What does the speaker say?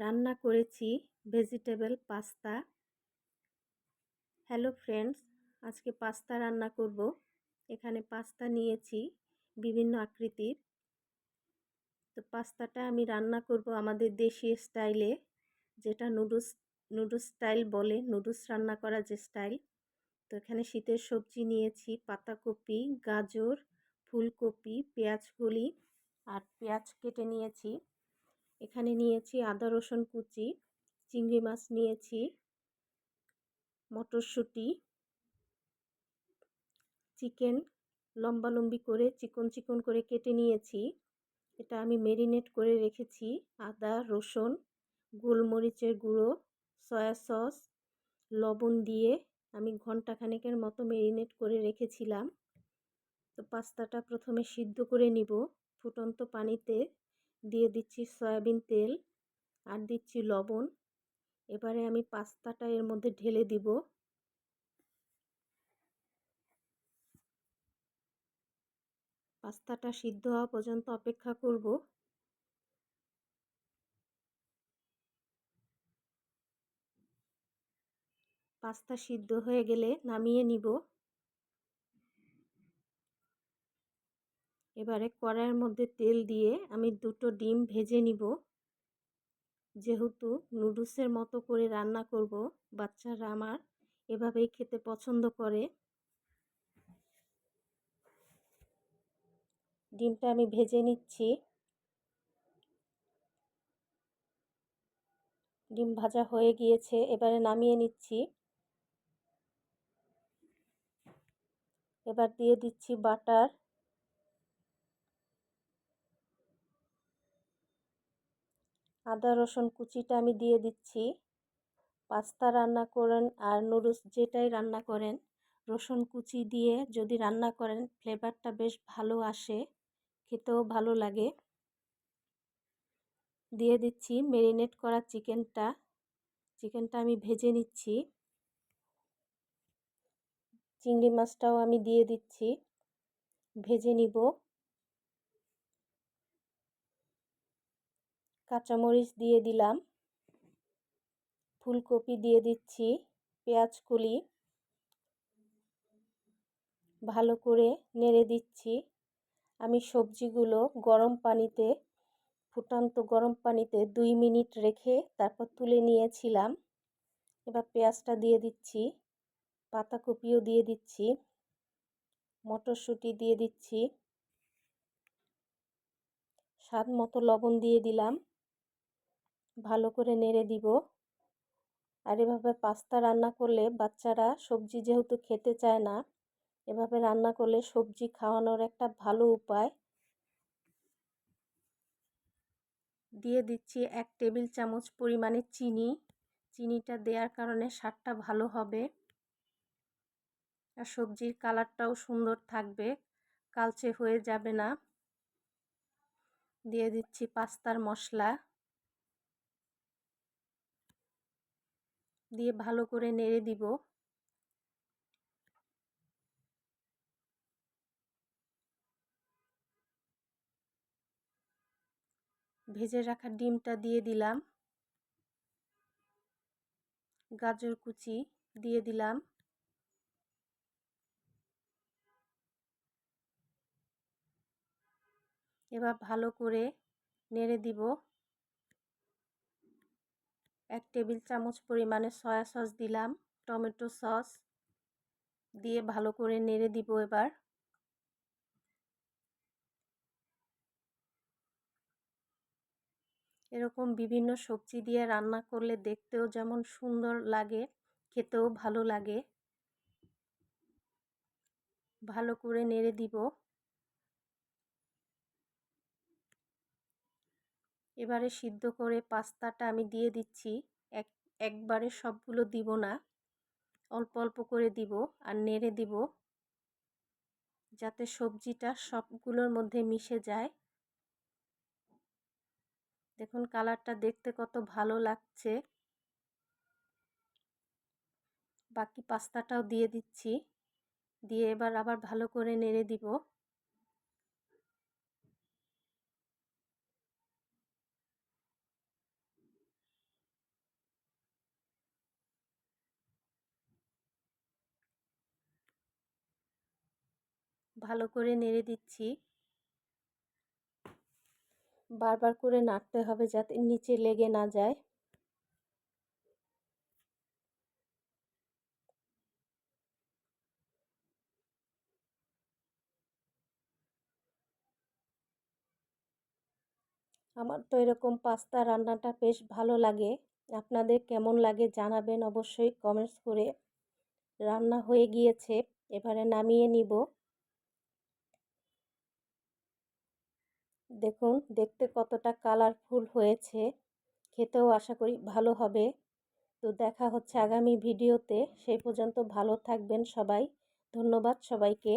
রান্না করেছি vegetable pasta. Hello friends, আজকে পাস্তা রান্না করব। এখানে পাস্তা নিয়েছি বিভিন্ন আকৃতির। তো পাস্তাটা আমি রান্না করব আমাদের দেশি স্টাইলে, যেটা নুডলস নুডলস স্টাইল বলে, নুডলস রান্না করা যে স্টাইল। তো এখানে শীতের সবজি নিয়েছি, পাতাকপি, গাজর, ফুলকপি পেঁয়াজকলি আর পেঁয়াজ কেটে নিয়েছি। এখানে নিয়েছি আদা, রসুন কুচি, চিংড়ি মাছ নিয়েছি, মটরশুঁটি, চিকেন লম্বালম্বি করে চিকন চিকন করে কেটে নিয়েছি। এটা আমি মেরিনেট করে রেখেছি। আদা, রসুন, গোলমরিচের গুঁড়ো, সয়া সস, লবণ দিয়ে আমি ঘন্টাখানেকের মতো মেরিনেট করে রেখেছিলাম। তো পাস্তাটা প্রথমে সিদ্ধ করে নিব ফুটন্ত পানিতে। দিয়ে দিচ্ছি সয়াবিন তেল আর দিচ্ছি লবণ। এবারে আমি পাস্তাটা এর মধ্যে ঢেলে দিব। পাস্তাটা সিদ্ধ হওয়া পর্যন্ত অপেক্ষা করব। পাস্তা সিদ্ধ হয়ে গেলে নামিয়ে নিব। এবারে কড়াইয়ের মধ্যে তেল দিয়ে আমি দুটো ডিম ভেজে নিব। যেহেতু নুডলসের মতো করে রান্না করব, বাচ্চারা আমার এভাবেই খেতে পছন্দ করে। ডিমটা আমি ভেজে নিচ্ছি। ডিম ভাজা হয়ে গিয়েছে, এবারে নামিয়ে নিচ্ছি। এবার দিয়ে দিচ্ছি বাটার। আদা, রসুন কুচিটা আমি দিয়ে দিচ্ছি। পাস্তা রান্না করেন আর নুডলস যেটাই রান্না করেন, রসুন কুচি দিয়ে যদি রান্না করেন, ফ্লেভারটা বেশ ভালো আসে, খেতেও ভালো লাগে। দিয়ে দিচ্ছি মেরিনেট করা চিকেনটা। চিকেনটা আমি ভেজে নিচ্ছি। চিংড়ি মাছটাও আমি দিয়ে দিচ্ছি। ভেজে নিব। কাঁচামরিচ দিয়ে দিলাম। ফুলকপি দিয়ে দিচ্ছি, পেঁয়াজ কুলি। ভালো করে নেড়ে দিচ্ছি। আমি সবজিগুলো গরম পানিতে, ফুটান্ত গরম পানিতে দুই মিনিট রেখে তারপর তুলে নিয়েছিলাম। এবার পেঁয়াজটা দিয়ে দিচ্ছি, পাতাকপিও দিয়ে দিচ্ছি, মটরশুঁটি দিয়ে দিচ্ছি স্বাদ মতো লবণ দিয়ে দিলাম। ভালো করে নেড়ে দিব। আর এভাবে পাস্তা রান্না করলে বাচ্চারা সবজি যেহেতু খেতে চায় না, এভাবে রান্না করলে সবজি খাওয়ানোর একটা ভালো উপায়। দিয়ে দিচ্ছি এক টেবিল চামচ পরিমাণে চিনি। চিনিটা দেওয়ার কারণে স্বাদটা ভালো হবে। আর সবজির কালারটাও সুন্দর থাকবে, কালচে হয়ে যাবে না। দিয়ে দিচ্ছি পাস্তার মশলা। দিয়ে ভালো করে নেড়ে দিব। ভেজে রাখা ডিমটা দিয়ে দিলাম। গাজর কুচি দিয়ে দিলাম। এবার ভালো করে নেড়ে দিব। এক টেবিল চামচ পরিমাণে সয়া সস দিলাম, টমেটো সস দিয়ে ভালো করে নেড়ে দিব এবার। এরকম বিভিন্ন সবজি দিয়ে রান্না করলে দেখতেও যেমন সুন্দর লাগে, খেতেও ভালো লাগে। ভালো করে নেড়ে দিব। এবারে সিদ্ধ করে পাস্তাটা আমি দিয়ে দিচ্ছি। এক, একবারে সবগুলো দিব না। অল্প অল্প করে দিব আর নেড়ে দিব। যাতে সবজিটা সবগুলোর মধ্যে মিশে যায়। দেখুন কালারটা দেখতে কত ভালো লাগছে। বাকি পাস্তাটাও দিয়ে দিচ্ছি। দিয়ে এবার আবার ভালো করে নেড়ে দিব। ভালো করে নেড়ে দিচ্ছি। বারবার করে নাড়তে হবে যাতে নিচে লেগে না যায়। আমার তো এরকম পাস্তা রান্নাটা বেশ ভালো লাগে। আপনাদের কেমন লাগে জানাবেন অবশ্যই কমেন্টস করে। রান্না হয়ে গিয়েছে, এবারে নামিয়ে নিব। দেখুন, দেখতে কতটা কালারফুল হয়েছে। খেতেও আশা করি ভালো হবে। তো দেখা হচ্ছে আগামী ভিডিওতে সেই পর্যন্ত ভালো থাকবেন সবাই। ধন্যবাদ সবাইকে।